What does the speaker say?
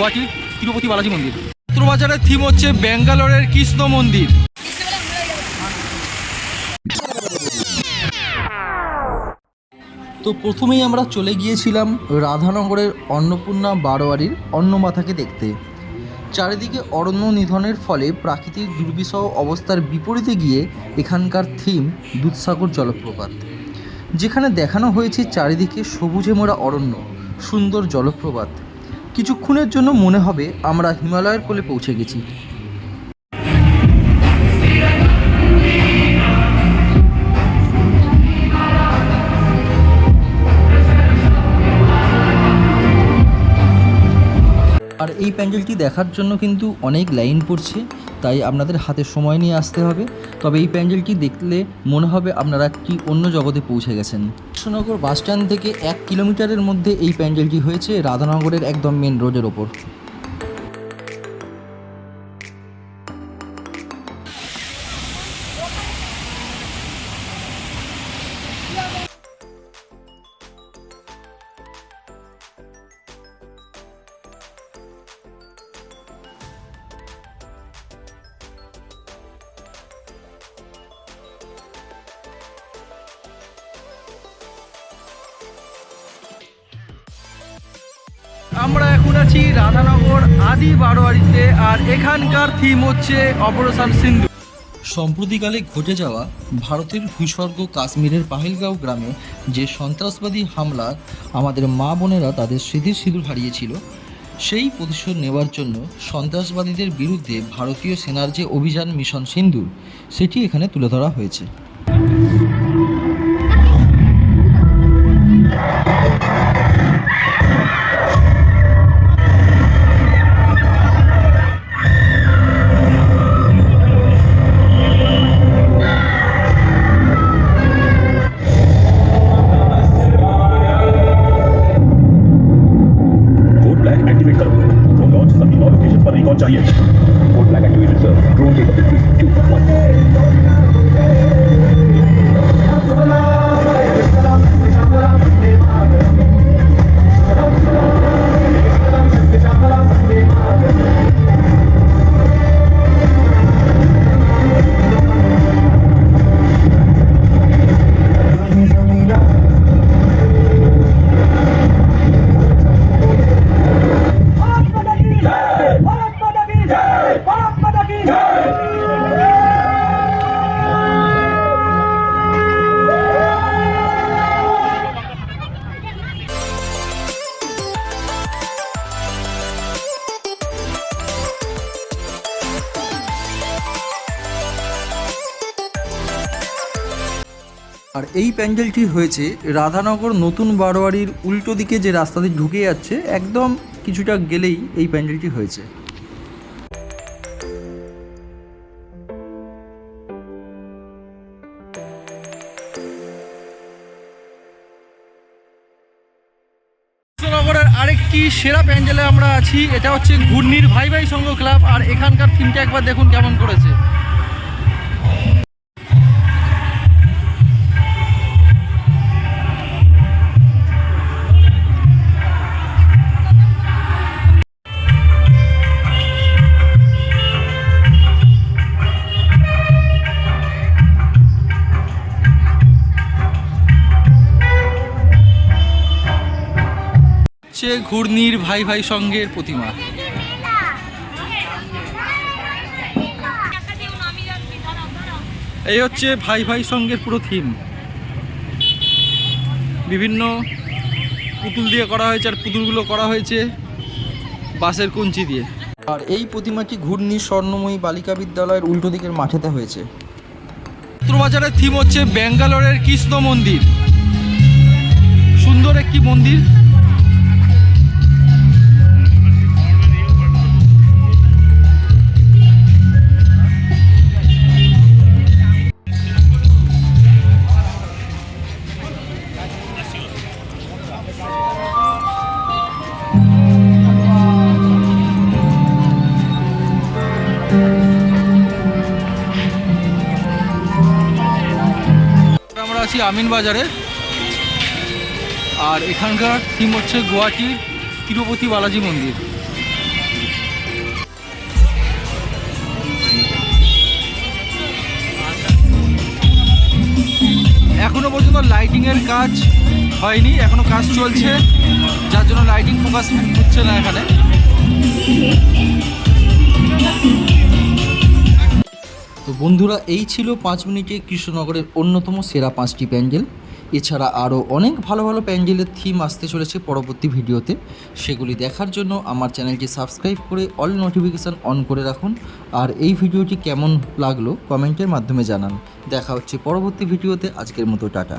গুয়াহাটির তিরুপতি বালাজি মন্দির। উত্তরবাজারের থিম হচ্ছে ব্যাঙ্গালোরের কৃষ্ণ মন্দির। তো প্রথমেই আমরা চলে গিয়েছিলাম রাধানগরের অন্নপূর্ণা বারোয়ারির অন্নমাথাকে দেখতে। চারিদিকে অরণ্য নিধনের ফলে প্রাকৃতিক দুর্বিষহ অবস্থার বিপরীতে গিয়ে এখানকার থিম দুধসাগর জলপ্রপাত। যেখানে দেখানো হয়েছে চারিদিকে সবুজে মোড়া অরণ্য সুন্দর জলপ্রপাত। কিছুক্ষণের জন্য মনে হবে আমরা হিমালয়ের কোলে পৌঁছে গেছি। আর এই প্যান্ডেলটি দেখার জন্য কিন্তু অনেক লাইন পড়ছে, তাই আপনাদের হাতে সময় নিয়ে আসতে হবে। তবে এই প্যান্ডেলটি দেখলে মনে হবে আপনারা কি অন্য জগতে পৌঁছে গেছেন। কৃষ্ণনগর বাস স্ট্যান্ড থেকে এক কিলোমিটারের মধ্যে এই প্যান্ডেলটি হয়েছে রাধানগরের একদম মেন রোডের ওপর। আমরা এখন আছি রাধানগর আদি বারোয়ারিতে, আর এখানকার থিম হচ্ছে অপারেশন সিন্ধু। সম্প্রতিকালে ঘটে যাওয়া ভারতের ভূস্বর্গ কাশ্মীরের পাহেলগাঁও গ্রামে যে সন্ত্রাসবাদী হামলা আমাদের মা বোনেরা তাদের স্মৃতির সিঁদুর হারিয়েছিল, সেই প্রতিশোধ নেওয়ার জন্য সন্ত্রাসবাদীদের বিরুদ্ধে ভারতীয় সেনার যে অভিযান মিশন সিন্দুর সেটি এখানে তুলে ধরা হয়েছে। audience would like activated, sir. Drone capability. আর এই প্যান্ডেলটি হয়েছে রাধানগর নতুন বারোয়ারির উল্টো দিকে যে রাস্তা দিয়ে ঢুকে যাচ্ছে, একদম কিছুটা গেলেই এই প্যান্ডেলটি হয়েছে। আরেকটি সেরা প্যান্ডেলে আমরা আছি, এটা হচ্ছে ঘূর্ণির ভাই ভাই সংঘ ক্লাব, আর এখানকার থিমটা একবার দেখুন কেমন করেছে। হচ্ছে ঘূর্ণির ভাই ভাই সঙ্গের প্রতিমা। এই হচ্ছে ভাই ভাই সঙ্গের পুরো থিম বিভিন্ন পুতুল দিয়ে করা হয়েছে আর পুতুলগুলো করা হয়েছে বাঁশের কঞ্চি দিয়ে। আর এই প্রতিমাটি ঘূর্ণি স্বর্ণময়ী বালিকা বিদ্যালয়ের উল্টো দিকের মাঠেতে হয়েছে। উত্তরবাজারের থিম হচ্ছে ব্যাঙ্গালোরের কৃষ্ণ মন্দির। সুন্দর একটি মন্দির। আমিন বাজারে। আর এখানকার থিম হচ্ছে গুয়াহাটির তিরুপতি বালাজি মন্দির। এখনও পর্যন্ত লাইটিংয়ের কাজ হয়নি, এখনও কাজ চলছে। যার জন্য লাইটিং ফোকাস হচ্ছে না এখানে। বন্ধুরা, এই ছিল পাঁচ মিনিটে কৃষ্ণনগরের অন্যতম সেরা পাঁচটি প্যান্ডেল। এছাড়া আরও অনেক ভালো ভালো প্যান্ডেলের থিম আসতে চলেছে পরবর্তী ভিডিওতে। সেগুলি দেখার জন্য আমার চ্যানেলটি সাবস্ক্রাইব করে অল নোটিফিকেশান অন করে রাখুন। আর এই ভিডিওটি কেমন লাগল কমেন্টের মাধ্যমে জানান। দেখা হচ্ছে পরবর্তী ভিডিওতে। আজকের মতো, টাটা।